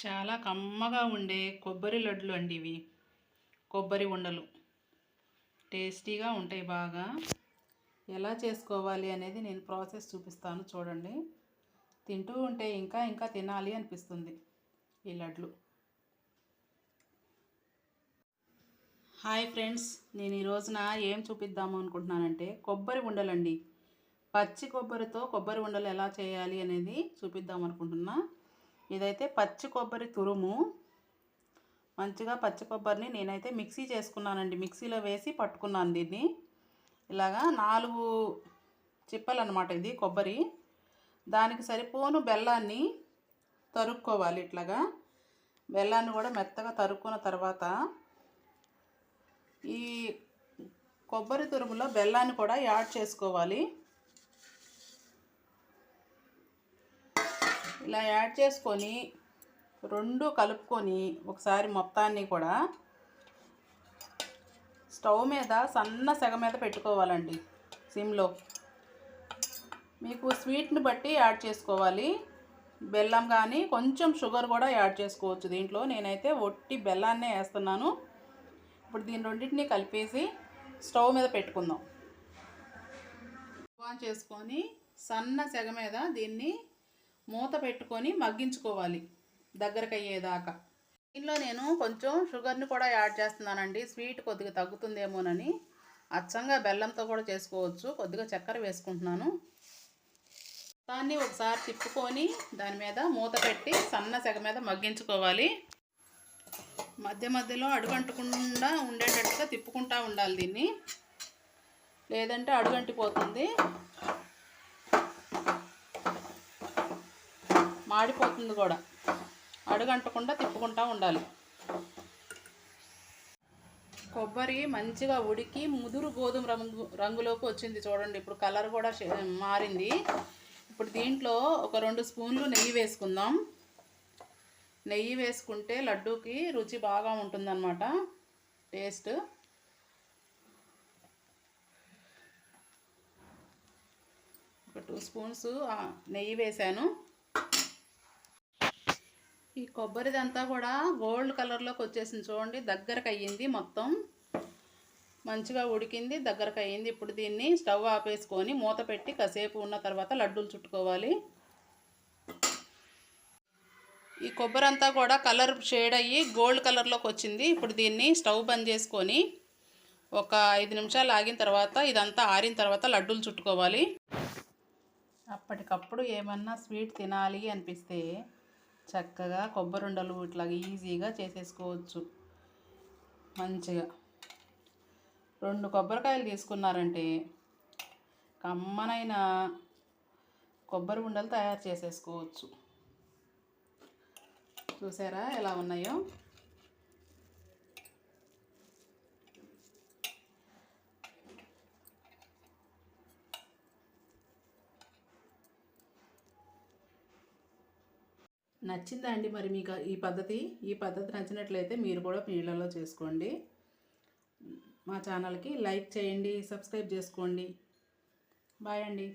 చాలా కమ్మగా ఉండే కొబ్బరి లడ్లు అండి ఇవి. కొబ్బరి ఉండలు. టేస్టీగా ఉంటాయి బాగా. ఎలా చేసుకోవాలి అనేది నేను ప్రాసెస్ చూపిస్తాను చూడండి. తింటూ ఉంటే ఇంకా ఇంకా తినాలి అనిపిస్తుంది ఈ లడ్లు. హాయ్ ఫ్రెండ్స్ నేను ఈ రోజున ఏం చూపిద్దాము అనుకుంటున్నానంటే కొబ్బరి ఉండలండి. పచ్చి కొబ్బరితో కొబ్బరి ఉండలు ఎలా చేయాలి అనేది చూపిద్దాం అనుకుంటున్నా. ఇదైతే పచ్చి కొబ్బరి తురుము. మంచిగా పచ్చి కొబ్బరిని నేనైతే మిక్సీ చేసుకున్నానండి. మిక్సీలో వేసి పట్టుకున్నాను దీన్ని. ఇలాగా నాలుగు చిప్పలు అనమాట ఇది కొబ్బరి. దానికి సరిపోను బెల్లాన్ని తరుక్కోవాలి ఇట్లాగా. బెల్లాన్ని కూడా మెత్తగా తరుక్కున్న తర్వాత ఈ కొబ్బరి తురుములో బెల్లాన్ని కూడా యాడ్ చేసుకోవాలి. ఇలా యాడ్ చేసుకొని రెండు కలుపుకొని ఒకసారి మొత్తాన్ని కూడా స్టవ్ మీద సన్న సెగ మీద పెట్టుకోవాలండి సిమ్లో. మీకు స్వీట్ని బట్టి యాడ్ చేసుకోవాలి. బెల్లం కానీ కొంచెం షుగర్ కూడా యాడ్ చేసుకోవచ్చు దీంట్లో. నేనైతే ఒట్టి బెల్లాన్నే వేస్తున్నాను. ఇప్పుడు దీని రెండింటిని కలిపేసి స్టవ్ మీద పెట్టుకుందాం. ఆన్ చేసుకొని సన్న సెగ మీద దీన్ని మూత పెట్టుకొని మగ్గించుకోవాలి దగ్గరకు అయ్యేదాకా దీనిలో నేను కొంచెం షుగర్ని కూడా యాడ్ చేస్తున్నానండి. స్వీట్ కొద్దిగా తగ్గుతుందేమోనని. అచ్చంగా బెల్లంతో కూడా చేసుకోవచ్చు. కొద్దిగా చక్కెర వేసుకుంటున్నాను. దాన్ని ఒకసారి తిప్పుకొని దాని మీద మూత పెట్టి సన్న సెగ మీద మగ్గించుకోవాలి. మధ్య మధ్యలో అడుగంటకుండా ఉండేటట్టుగా తిప్పుకుంటూ ఉండాలి దీన్ని. లేదంటే అడుగంటిపోతుంది. మాడిపోతుంది కూడా. అడుగంటకుండా తిప్పుకుంటూ ఉండాలి. కొబ్బరి మంచిగా ఉడికి ముదురు గోధుమ రంగు రంగులోకి వచ్చింది చూడండి. ఇప్పుడు కలర్ కూడా మారింది. ఇప్పుడు దీంట్లో ఒక రెండు స్పూన్లు నెయ్యి వేసుకుందాం. నెయ్యి వేసుకుంటే లడ్డూకి రుచి బాగా ఉంటుందన్నమాట. టేస్ట్. ఒక టూ స్పూన్స్ నెయ్యి వేసాను ఈ కొబ్బరిదంతా కూడా గోల్డ్ కలర్లోకి వచ్చేసింది చూడండి. దగ్గరకు అయ్యింది మొత్తం. మంచిగా ఉడికింది దగ్గరకు అయ్యింది ఇప్పుడు దీన్ని స్టవ్ ఆపేసుకొని మూత పెట్టి కాసేపు ఉన్న తర్వాత లడ్డూలు చుట్టుకోవాలి. ఈ కొబ్బరి అంతా కూడా కలర్ షేడ్ అయ్యి గోల్డ్ కలర్లోకి వచ్చింది. ఇప్పుడు దీన్ని స్టవ్ బంద్ చేసుకొని ఒక ఐదు నిమిషాలు ఆగిన తర్వాత ఇదంతా ఆరిన తర్వాత లడ్డూలు చుట్టుకోవాలి. అప్పటికప్పుడు ఏమన్నా స్వీట్ తినాలి అనిపిస్తే చక్కగా కొబ్బరి ఉండలు ఇట్లా ఈజీగా చేసేసుకోవచ్చు. మంచిగా. రెండు కొబ్బరికాయలు తీసుకున్నారంటే కమ్మనైన కొబ్బరి ఉండలు తయారు చేసేసుకోవచ్చు. చూసారా ఎలా ఉన్నాయో? నచ్చిందా అండి మరి మీకు ఈ పద్ధతి ఈ పద్ధతి నచ్చినట్లయితే మీరు కూడా మీ ఇళ్ళలో చేసుకోండి. మా ఛానల్కి లైక్ చేయండి సబ్స్క్రైబ్ చేసుకోండి. బాయ్ అండి.